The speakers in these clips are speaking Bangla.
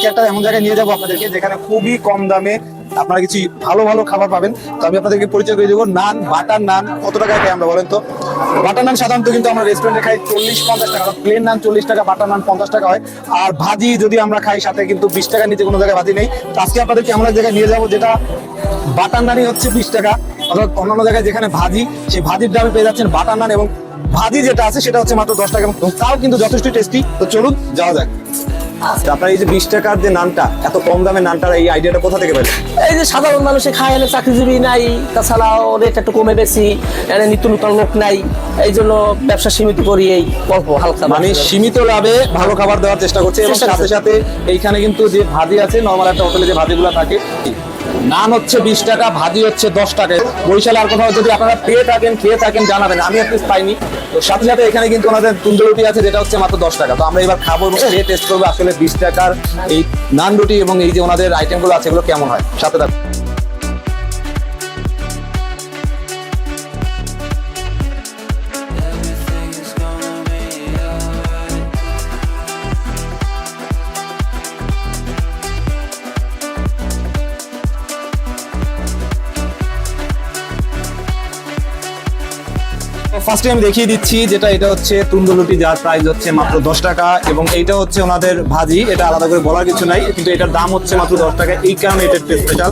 আজকে একটা এমন জায়গায় নিয়ে যাব আপনাদেরকে, যেখানে খুবই কম দামে আপনারা কিছু ভালো ভালো খাবার পাবেন। তো আমি আপনাদেরকে পরিচয় করে দেবো, নান, বাটার নান, কত টাকায় খাই আমরা বলেন তো? বাটার নান সাধারণত কিন্তু আমরা রেস্টুরেন্টে খাই চল্লিশ, পঞ্চাশ টাকা প্লেন নান চল্লিশ টাকা, বাটার নান পঞ্চাশ টাকা হয়। আর ভাজি যদি আমরা খাই, সাথে কিন্তু বিশ টাকার নিচে কোনো জায়গায় ভাজি নেই। তো আজকে আপনাদেরকে আমরা জায়গায় নিয়ে যাব, যেটা বাটার নানই হচ্ছে বিশ টাকা। অর্থাৎ অন্যান্য জায়গায় যেখানে ভাজি, সেই ভাজির দামে পেয়ে যাচ্ছেন বাটার নান এবং ভাজি যেটা আছে, সেটা হচ্ছে মাত্র দশ টাকা। এবং তাও কিন্তু যথেষ্ট টেস্টি তো চলুন, যাওয়া যাক। আপনার এই যে বিশ টাকার যে নানটা এত কম দামে নানটার এই আইডিয়াটা কোথা থেকে পেলেন? এই যে সাধারণ মানুষে খায় এলে চাকরিজীবী নাই তাছাড়াও রেট একটু কমে বেশি নিত্য নূতন লোক নাই এই জন্য ব্যবসা সীমিত করি এই অল্প হালকা মানে সীমিত লাভে ভালো খাবার দেওয়ার চেষ্টা করছে এবং সাথে সাথে এইখানে কিন্তু যে ভাজি আছে নর্মাল একটা হোটেলে যে ভাজিগুলো থাকে নান হচ্ছে বিশ টাকা, ভাজি হচ্ছে দশ টাকা। বরিশালে আর কোথাও যদি আপনারা পেয়ে থাকেন, খেয়ে থাকেন, জানাবেন। আমি একটু পাইনি। তো সাথে সাথে এখানে কিন্তু ওনাদের তুন্দর রুটি আছে, যেটা হচ্ছে মাত্র দশ টাকা। তো আমরা এবার খাব খেয়ে টেস্ট করব আসলে বিশ টাকার এই নান রুটি এবং এই যে ওনাদের আইটেমগুলো আছে, এগুলো কেমন হয়? সাথে থাকুন। ফার্স্টে আমি দেখিয়ে দিচ্ছি যেটা এটা হচ্ছে তুন্দুর রুটি যার প্রাইস হচ্ছে মাত্র দশ টাকা এবং এইটা হচ্ছে ওনাদের ভাজি। এটা আলাদা করে বলার কিছু নাই, কিন্তু এটার দাম হচ্ছে মাত্র দশ টাকা। এই কারণে এটা স্পেশাল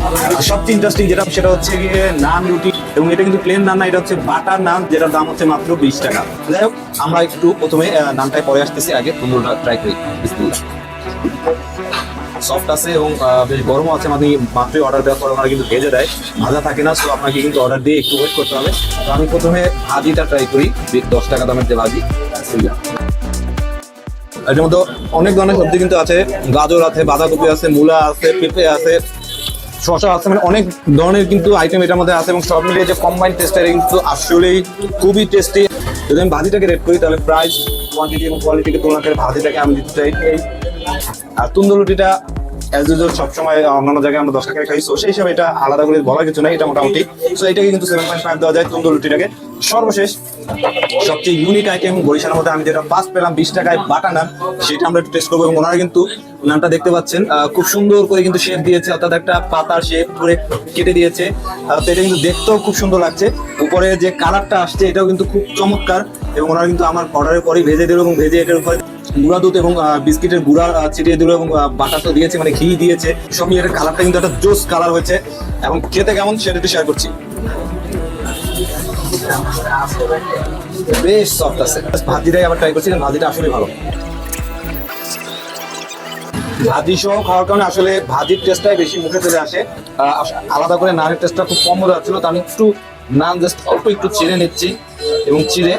সবচেয়ে ইন্টারেস্টিং যেটা, সেটা হচ্ছে গিয়ে নান রুটি এবং এটা কিন্তু প্লেন নান না, এটা হচ্ছে বাটার নান, যেটার দাম হচ্ছে মাত্র বিশ টাকা। যাই হোক, আমরা একটু প্রথমে নানটায় পরে আসতেছি আগে তুন্দুরটা ট্রাই করি। বিসমিল্লাহ। সফট আছে এবং বেশ গরমও আছে মানে মাত্রই অর্ডার দেওয়ার পর ওনারা কিন্তু ভেজে দেয়। ভাজা থাকে না সো আপনাকে কিন্তু অর্ডার দিয়ে একটু ওয়েট করতে হবে। তো আমি প্রথমে ভাজিটা ট্রাই করি দশ টাকা দামের যে ভাজি। এটার মধ্যে অনেক ধরনের সবজি কিন্তু আছে, গাজর আছে, বাঁধাকপি আছে, মূলা আছে, পেঁপে আছে শশা আছে মানে অনেক ধরনের কিন্তু আইটেম এটার মধ্যে আছে এবং সব মিলিয়ে যে কম্বাইন টেস্টটা কিন্তু আসলেই খুবই টেস্টি যদি আমি ভাজিটাকে রেট করি, তাহলে প্রাইস কোয়ান্টিটি এবং কোয়ালিটিকে তুলনা করে ভাজিটাকে আমি দিতে চাই এই আর তুন্দুর রুটিটা সবসময় অন্যান্য জায়গায় আমরা দশ টাকা খাই। তো সেই হিসাবে এটা আলাদা করে বলার কিছু নাই, এটা মোটামুটি। তো এটাকে কিন্তু সেভেন পয়েন্ট ফাইভ দেওয়া যায় তুন্দুর রুটিটাকে। সর্বশেষ, সবচেয়ে ইউনিক আইটেম বরিশালের মধ্যে আমি যেটা ফার্স্ট পেলাম, বিশ টাকায় বাটা নান, সেটা আমরা একটু টেস্ট করব এবং ওনারা কিন্তু নানটা দেখতে পাচ্ছেন খুব সুন্দর করে কিন্তু শেপ দিয়েছে, অর্থাৎ একটা পাতার শেপ করে কেটে দিয়েছে। তো এটা কিন্তু দেখতেও খুব সুন্দর লাগছে। উপরে যে কালারটা আসছে, এটাও কিন্তু খুব চমৎকার এবং ওনারা কিন্তু আমার অর্ডারের পরেই ভেজে দিল এবং ভেজে এটার উপরে গুঁড়া দুধ এবং বিস্কিটের গুঁড়া ছিটিয়ে দিল এবং বাটার তো দিয়েছে মানে ঘি দিয়েছে। সব এটার কালারটা কিন্তু একটা জোস কালার হয়েছে। এবং খেতে কেমন সেটা একটু শেয়ার করছি। বেশ সফট আছে। ভাজিটাই আবার ট্রাই করছি ভাজিটা আসলে ভালো। ভাজি সহ খাওয়ার কারণে আসলে ভাজির টেস্টটাই বেশি মুখে চলে আসে। আলাদা করে নানের টেস্টটা খুব কম মজা ছিল তো আমি একটু নান জাস্ট অল্প একটু চিড়ে নিচ্ছি। এবং চিড়ে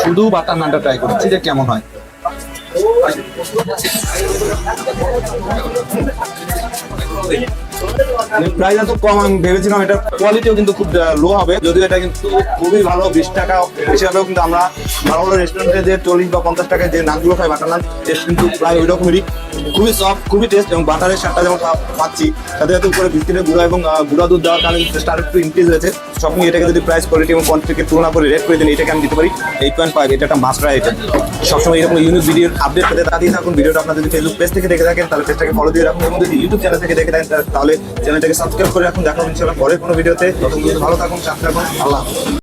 শুধু বাটার নানটা ট্রাই করছি, যে কেমন হয়। প্রাইস এত কম, আমি ভেবেছিলাম এটা কোয়ালিটিও কিন্তু খুব লো হবে। যদিও এটা কিন্তু খুবই ভালো, বিশ টাকা হিসাবেও কিন্তু আমরা ভালো ভালো রেস্টুরেন্টে যে চল্লিশ বা পঞ্চাশ টাকায় যে নানগুলো খাই বাটার নান টেস্ট কিন্তু প্রায় ওই রকমেরই খুবই সফট খুবই টেস্ট এবং বাটারের স্বাদটা যেমন পাচ্ছি সাথে সাথে উপরে বিস্কিটের গুঁড়া এবং গুঁড়া দুধ দেওয়ার কারণে টেস্টটা আরেকটু ইনক্রিজ হয়েছে। সব নিয়ে এটাকে যদি প্রাইস কোয়ালিটি এবং কোয়ান্টিটিকে তুলনা করে রেট করে দিন এটাকে আমি দিতে পারি। এইট পয়েন্ট ফাইভ এটা একটা মাস্টার আইটেম সবসময় এরকম ইউনিক ভিডিওর আপডেট পেতে তা দিয়ে থাকুন ভিডিওটা আপনার যদি ফেসবুক পেজ থেকে দেখে থাকেন, তাহলে পেজটাকে ফলো দিয়ে রাখুন। এবং যদি ইউটিউব চ্যানেল থেকে দেখে থাকেন, তাহলে চ্যানেলটাকে সাবস্ক্রাইব করে রাখুন। দেখা হবে ইনশাআল্লাহ পরের কোনো ভিডিওতে ভালো থাকুন সাথে থাকুন। আল্লাহ।